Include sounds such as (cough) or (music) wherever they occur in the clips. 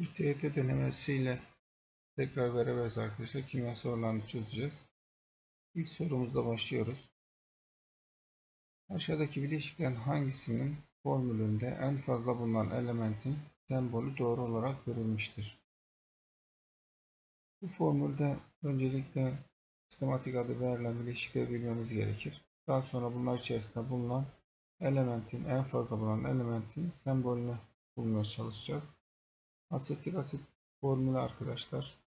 Bir TYT denemesiyle tekrar beraberiz arkadaşlar. Kimya sorularını çözeceğiz. İlk sorumuzla başlıyoruz. Aşağıdaki bileşiklerin hangisinin formülünde en fazla bulunan elementin sembolü doğru olarak verilmiştir? Bu formülde öncelikle sistematik adı verilen bileşikleri bilmemiz gerekir. Daha sonra bunlar içerisinde bulunan elementin, en fazla bulunan elementin sembolünü bulmaya çalışacağız. Asetik asit formülü arkadaşlar.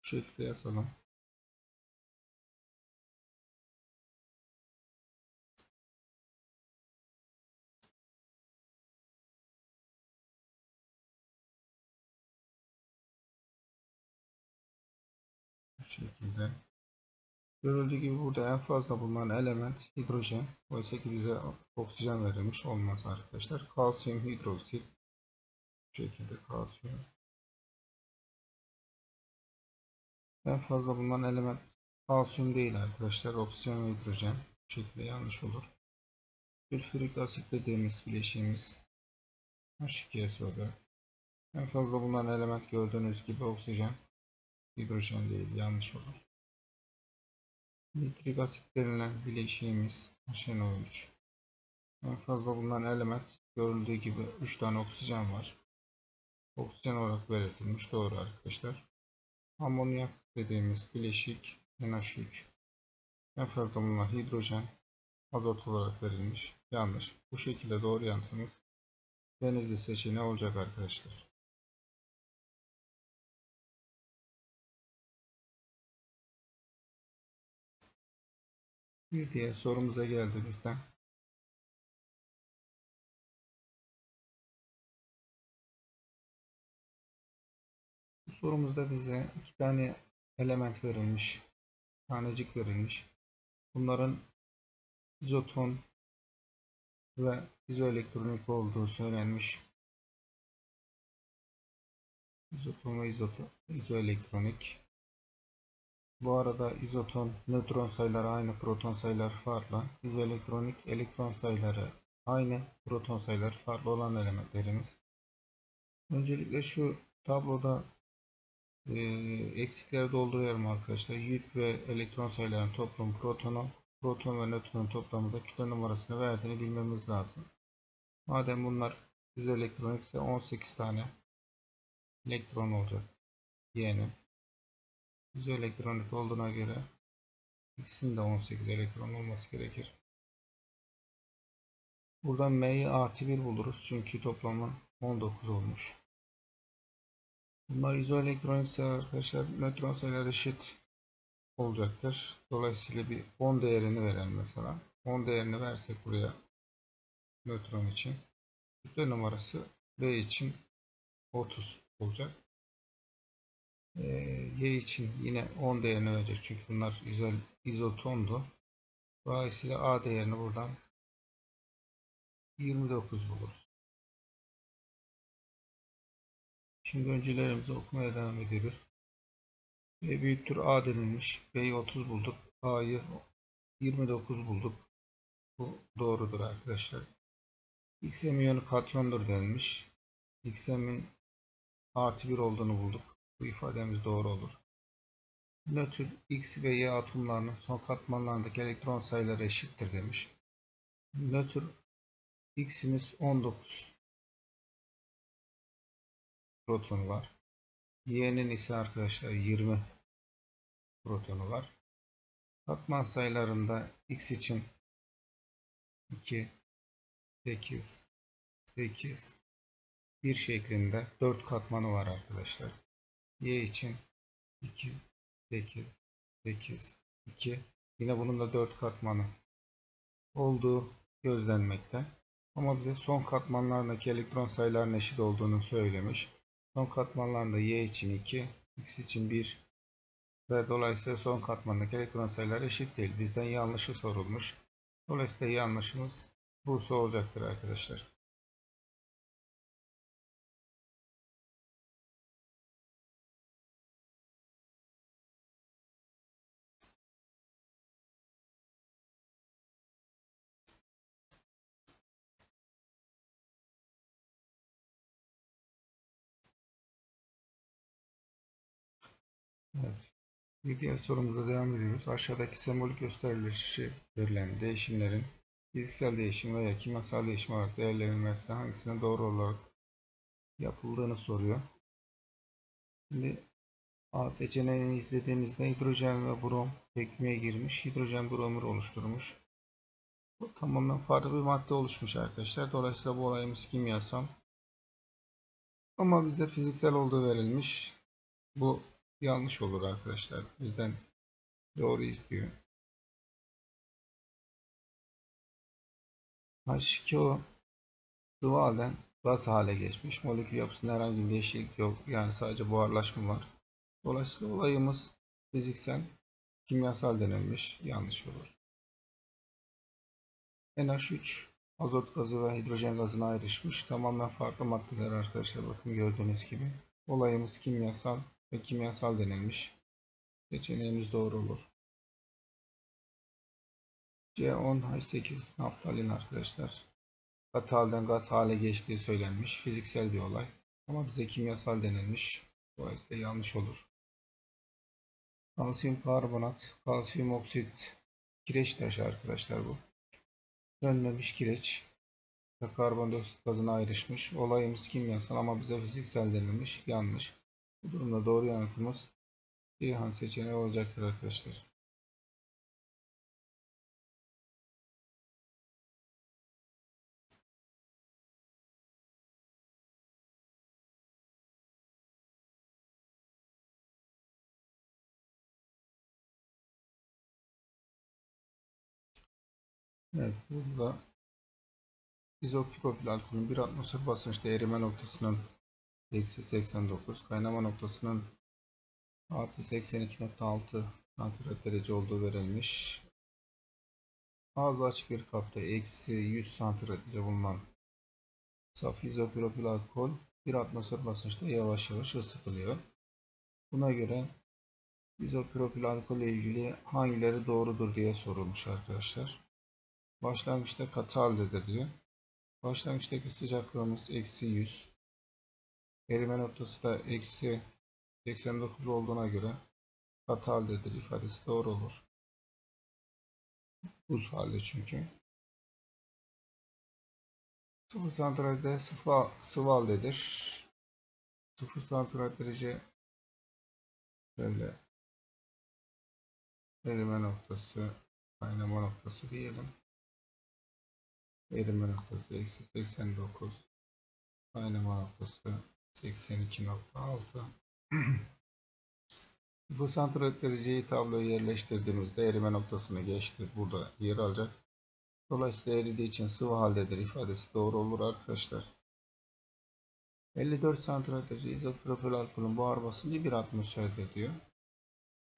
Bu şekilde yazalım. Bu şekilde. Görüldüğü gibi burada en fazla bulunan element hidrojen. Oysa ki bize oksijen verilmiş olmaz arkadaşlar. Kalsiyum hidroksit. Şekilde kalsiyum. En fazla bulunan element kalsiyum değil arkadaşlar. Oksijen ve hidrojen. Bu şekilde yanlış olur. Sülfürik asit dediğimiz bileşiğimiz H2SO'da. En fazla bulunan element gördüğünüz gibi oksijen. Hidrojen değil. Yanlış olur. Nitrik asit denilen bileşiğimiz HNO3. En fazla bulunan element görüldüğü gibi 3 tane oksijen var. Oksijen olarak belirtilmiş. Doğru arkadaşlar. Amonyak dediğimiz bileşik NH3. En fazla bulunan hidrojen azot olarak verilmiş. Yanlış. Bu şekilde doğru yanıtımız Denizli seçeneği olacak arkadaşlar. Bir diğer sorumuza geldiğimizde sorumuzda bize iki tane element verilmiş. Tanecik verilmiş. Bunların izoton ve izoelektronik olduğu söylenmiş. İzoton ve izoton, izoelektronik. Bu arada izoton nötron sayıları aynı, proton sayıları farklı. İzoelektronik elektron sayıları aynı, proton sayıları farklı olan elementlerimiz. Öncelikle şu tabloda e, eksikleri dolduruyorum arkadaşlar. Yük ve elektron sayılarının toplamı protonu, proton ve nötron toplamında kütle numarasını verdiğini bilmemiz lazım. Madem bunlar düz elektronik ise 18 tane elektron olacak. Y'nin. Düz elektronik olduğuna göre ikisinin de 18 elektron olması gerekir. Buradan M'yi artı 1 buluruz. Çünkü toplamı 19 olmuş. Bunlar izoelektronik ise arkadaşlar nötron sayıları eşit olacaktır. Dolayısıyla bir 10 değerini verelim mesela. 10 değerini versek buraya nötron için. Kütle numarası B için 30 olacak. Ee, y için yine 10 değerini verecek. Çünkü bunlar izol, izotondu. Dolayısıyla A değerini buradan 29 buluruz. Şimdi öncelerimizi okumaya devam ediyoruz. B büyüktür A denilmiş. B'yi 30 bulduk. A'yı 29 bulduk. Bu doğrudur arkadaşlar. XM iyonu katyondur denilmiş. XM'in artı 1 olduğunu bulduk. Bu ifademiz doğru olur. Nötr X ve Y atomlarının son katmanlarındaki elektron sayıları eşittir demiş. Nötr X'imiz 19 protonu var. Y'nin ise arkadaşlar 20 protonu var. Katman sayılarında X için 2, 8, 8, 1 şeklinde 4 katmanı var arkadaşlar. Y için 2, 8, 8, 2. Yine bunun da 4 katmanı olduğu gözlenmekte. Ama bize son katmanlardaki elektron sayılarının eşit olduğunu söylemiş. Son katmanlarında Y için 2, X için 1 ve dolayısıyla son katmandaki elektron sayıları eşit değil. Bizden yanlışı sorulmuş. Dolayısıyla yanlışımız Bursa olacaktır arkadaşlar. Evet. Bir diğer sorumuza devam ediyoruz. Aşağıdaki sembolik gösterilishi verilen değişimlerin fiziksel değişim veya kimyasal değişim olarak değerlendirilmesi hangisine doğru olarak yapıldığını soruyor. Şimdi A seçeneğini izlediğimizde hidrojen ve brom tekmeye girmiş. Hidrojen bromür oluşturmuş. Bu tamamen farklı bir madde oluşmuş arkadaşlar. Dolayısıyla bu olayımız kimyasal. Ama bize fiziksel olduğu verilmiş. Bu yanlış olur arkadaşlar. Bizden doğru istiyor. H2O sıvı halden gaz hale geçmiş. Molekül yapısında herhangi bir değişiklik yok. Yani sadece buharlaşma var. Dolayısıyla olayımız fiziksel, kimyasal denilmiş. Yanlış olur. NH3 azot gazı ve hidrojen gazına ayrışmış. Tamamen farklı maddeler arkadaşlar. Bakın gördüğünüz gibi. Olayımız kimyasal ve kimyasal denilmiş. Seçeneğimiz doğru olur. C10H8 naftalin arkadaşlar. Katı halden gaz hale geçtiği söylenmiş. Fiziksel bir olay. Ama bize kimyasal denilmiş. Dolayısıyla yanlış olur. Kalsiyum karbonat, kalsiyum oksit, kireç taşı arkadaşlar bu. Sönmemiş kireç ve karbondioksit gazına ayrışmış. Olayımız kimyasal ama bize fiziksel denilmiş. Yanlış. Bu durumda doğru yanıtımız Ceyhan seçeneği olacaktır arkadaşlar. Evet, burada izopropil alkolün bir atmosfer basınçta erime noktasının eksi 89, kaynama noktasının artı 82.6 santigrat derece olduğu verilmiş. Ağzı açık bir kapta eksi 100 santigrat derece bulunan saf izopropil alkol bir atmosfer basınçta yavaş yavaş ısıtılıyor. Buna göre izopropil alkol ile ilgili hangileri doğrudur diye sorulmuş arkadaşlar. Başlangıçta katı haldedir diyor. Başlangıçtaki sıcaklığımız eksi 100. Erime noktası da eksi 89 olduğuna göre katı haldedir ifadesi doğru olur. Buz halde çünkü. Sıfır santigrade'de sıvı, sıvı haldedir. Sıfır santigrat derece şöyle erime noktası, kaynama noktası diyelim. Erime noktası eksi 89. Kaynama noktası 82.6. (clears throat) Bu santigrat dereceyi tabloya yerleştirdiğimizde erime noktasını geçti. Burada yer alacak. Dolayısıyla eridiği için sıvı haldedir ifadesi doğru olur arkadaşlar. 54 santigrat derece izopropil alkolün buhar basıncı 1 atmosferde diyor.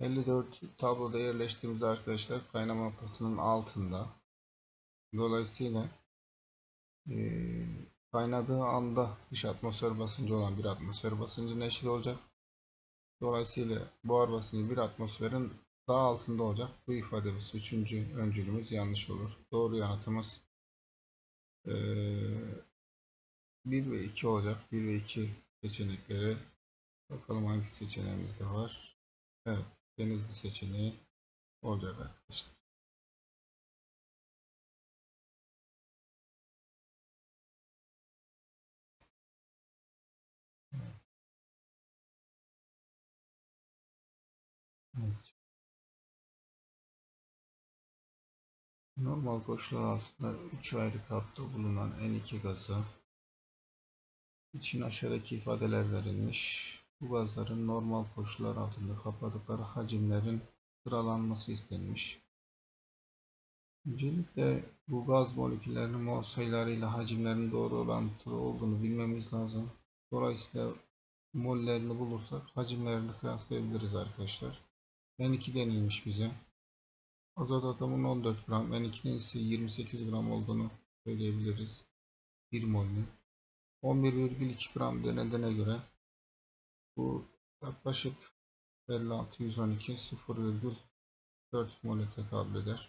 54 tabloda yerleştiğimizde arkadaşlar kaynama noktasının altında. Dolayısıyla e, kaynadığı anda dış atmosfer basıncı olan bir atmosfer basıncına eşit olacak. Dolayısıyla buhar basıncı bir atmosferin daha altında olacak. Bu ifademiz üçüncü öncülümüz yanlış olur. Doğru yanıtımız e, 1 ve 2 olacak. 1 ve 2 seçenekleri bakalım hangi seçeneğimizde var. Evet. Denizli seçeneği olacak arkadaşlar. Normal koşullar altında 3 ayrı kapta bulunan N2 gazı için aşağıdaki ifadeler verilmiş. Bu gazların normal koşullar altında kapladıkları hacimlerin sıralanması istenmiş. Öncelikle bu gaz moleküllerinin mol sayılarıyla hacimlerinin doğru orantılı olduğunu bilmemiz lazım. Dolayısıyla mollerini bulursak hacimlerini kıyaslayabiliriz arkadaşlar. N2 denilmiş bize. Azot atomunun 14 gram, N2'nin ise 28 gram olduğunu söyleyebiliriz. 1 mol'ün. 11,2 gram denediğine göre bu yaklaşık 56 112 0,4 mol'e tekabül eder.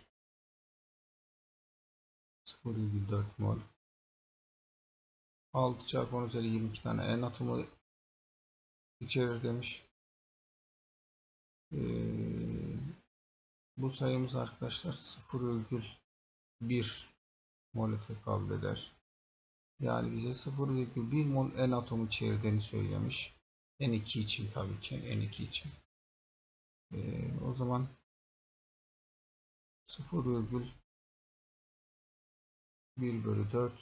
0,4 mol. 6 çarpı 10 üzeri 22 tane N atomu içerir demiş. Ee, bu sayımız arkadaşlar 0,1 mol'e tekabül eder. Yani bize 0,1 mol N atomu çevirdiğini söylemiş. N2 için tabii ki N2 için. Ee, o zaman 0,1 bölü 4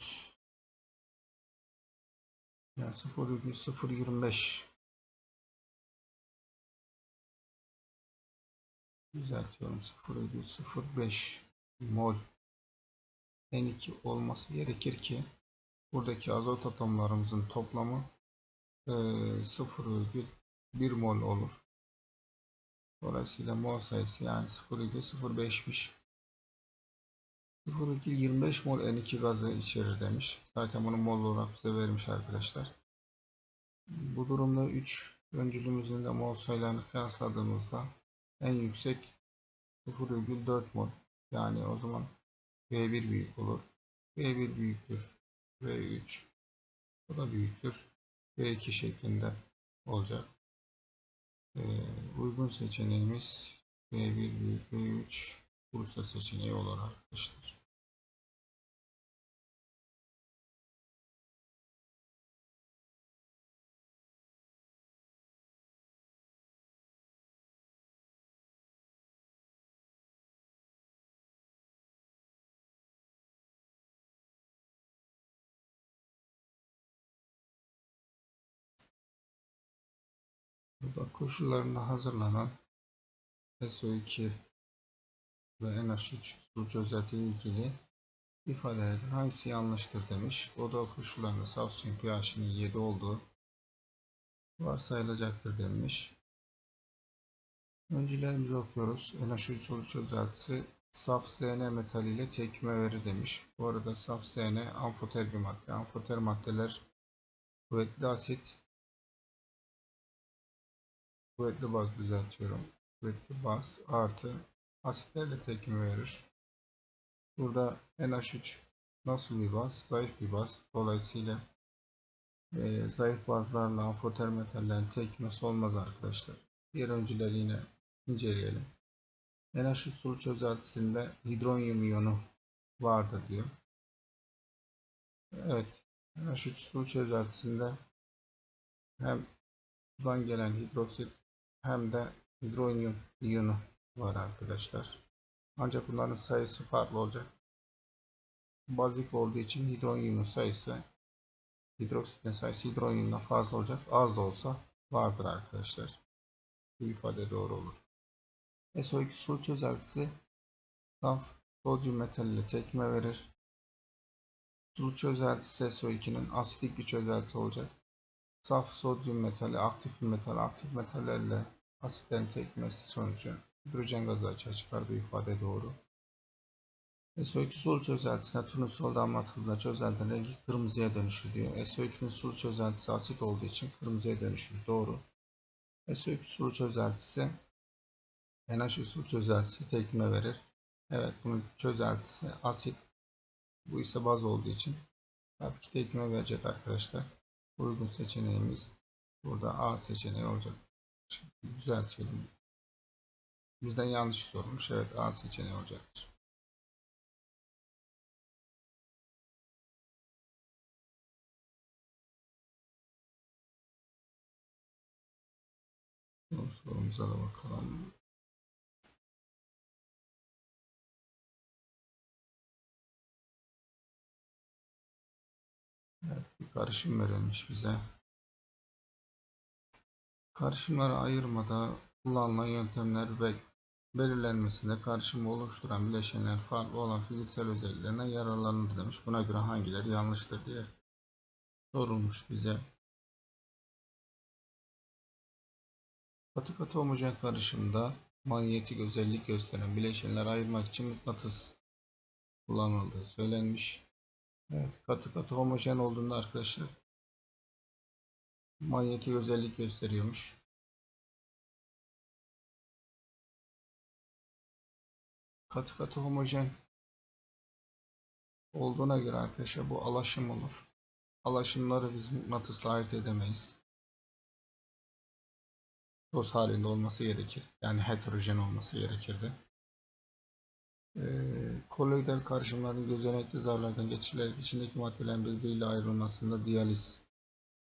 yani 0,025 düzeltiyorum 0,05 mol N2 olması gerekir ki buradaki azot atomlarımızın toplamı e, 0,1 mol olur. Dolayısıyla mol sayısı yani 0,05'miş. 0,25 mol N2 gazı içerir demiş. Zaten bunu mol olarak bize vermiş arkadaşlar. Bu durumda 3 öncülümüzün de mol sayılarını kıyasladığımızda en yüksek 0,4 mol. Yani o zaman V1 büyük olur. V1 büyüktür. V3 bu da büyüktür. V2 şeklinde olacak. Ee, uygun seçeneğimiz V1 büyük V3 Bursa seçeneği olur arkadaşlar. Burada koşullarında hazırlanan SO2 ve NH3 su çözelti ilgili ifadelerden hangisi yanlıştır demiş. Oda koşullarında saf suyun pH'inin 7 olduğu varsayılacaktır demiş. Öncülerimizi okuyoruz. NH3 soru çözeltisi saf Zn metal ile tepkime verir demiş. Bu arada saf Zn amfoter bir madde. Amfoter maddeler kuvvetli asit kuvvetli baz düzeltiyorum. Kuvvetli baz artı asitlerle tepkime verir. Burada NH3 nasıl bir baz? Zayıf bir baz. Dolayısıyla e, zayıf bazlarla amfoter metallerin tepkimesi olmaz arkadaşlar. Diğer öncüleri yine inceleyelim. NH3 sulu çözeltisinde hidronyum iyonu vardır diyor. Evet. NH3 sulu çözeltisinde hem sudan gelen hidroksit hem de hidronyum iyonu var arkadaşlar. Ancak bunların sayısı farklı olacak. Bazik olduğu için hidronyumun sayısı hidroksitin sayısı hidronyumdan fazla olacak. Az da olsa vardır arkadaşlar. Bu ifade doğru olur. SO2 su çözeltisi saf sodyum metal ile tekme verir. Sulu çözeltisi SO2'nin asidik bir çözelti olacak. Saf sodyum metali aktif bir metal, aktif metallerle asitlerin tekmesi sonucu hidrojen gazı açığa çıkar bu ifade doğru. SO2 sulu çözeltisine turnusol damlatıldığında çözeltinin rengi kırmızıya dönüşür diyor. SO2'nin sulu çözeltisi asit olduğu için kırmızıya dönüşür. Doğru. SO2 sulu çözeltisi NH3 sulu çözeltisi tepkime verir. Evet bunun çözeltisi asit. Bu ise baz olduğu için tabii ki tepkime verecek arkadaşlar. Uygun seçeneğimiz burada A seçeneği olacak. Şimdi düzeltelim. Bizden yanlış sormuş. Evet A seçeneği olacaktır. Sorumuza da bakalım. Evet, bir karışım verilmiş bize. Karışımları ayırmada kullanılan yöntemler ve belirlenmesinde karışımı oluşturan bileşenler farklı olan fiziksel özelliklerine yararlanır demiş. Buna göre hangileri yanlıştır diye sorulmuş bize. Katı katı homojen karışımda manyetik özellik gösteren bileşenler ayırmak için mıknatıs kullanıldığı söylenmiş. Evet, katı katı homojen olduğunda arkadaşlar manyetik özellik gösteriyormuş. Katı katı homojen olduğuna göre arkadaşlar bu alaşım olur. Alaşımları biz mıknatısla ayırt edemeyiz. toz halinde olması gerekir. Yani heterojen olması gerekirdi. Ee, koloidal karışımların gözenekli zarlardan geçirilerek içindeki maddelerin birbiriyle ayrılmasında diyaliz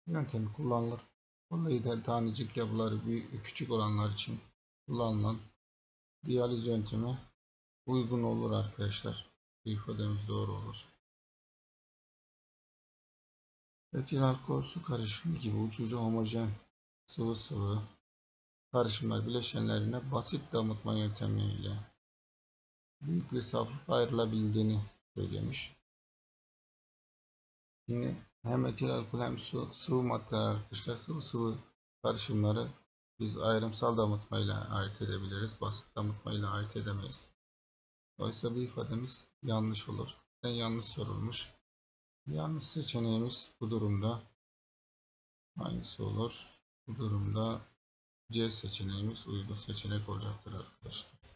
yöntemi kullanılır. Koloidal tanecik yapıları büyük, küçük olanlar için kullanılan diyaliz yöntemi uygun olur arkadaşlar. İfademiz doğru olur. Etil alkol su karışımı gibi uçucu homojen sıvı sıvı karışımlar bileşenlerine basit damıtma yöntemiyle büyük bir saflıkla ayrılabildiğini söylemiş. Şimdi hem etil alkol hem su, sıvı maddeler arkadaşlar sıvı sıvı karışımları biz ayrımsal damıtmayla ayırt edebiliriz. Basit damıtmayla ayırt edemeyiz. Dolayısıyla bu ifademiz yanlış olur. Yani yanlış sorulmuş. Yanlış seçeneğimiz bu durumda hangisi olur? Bu durumda C seçeneğimiz uygun seçenek olacaktır arkadaşlar.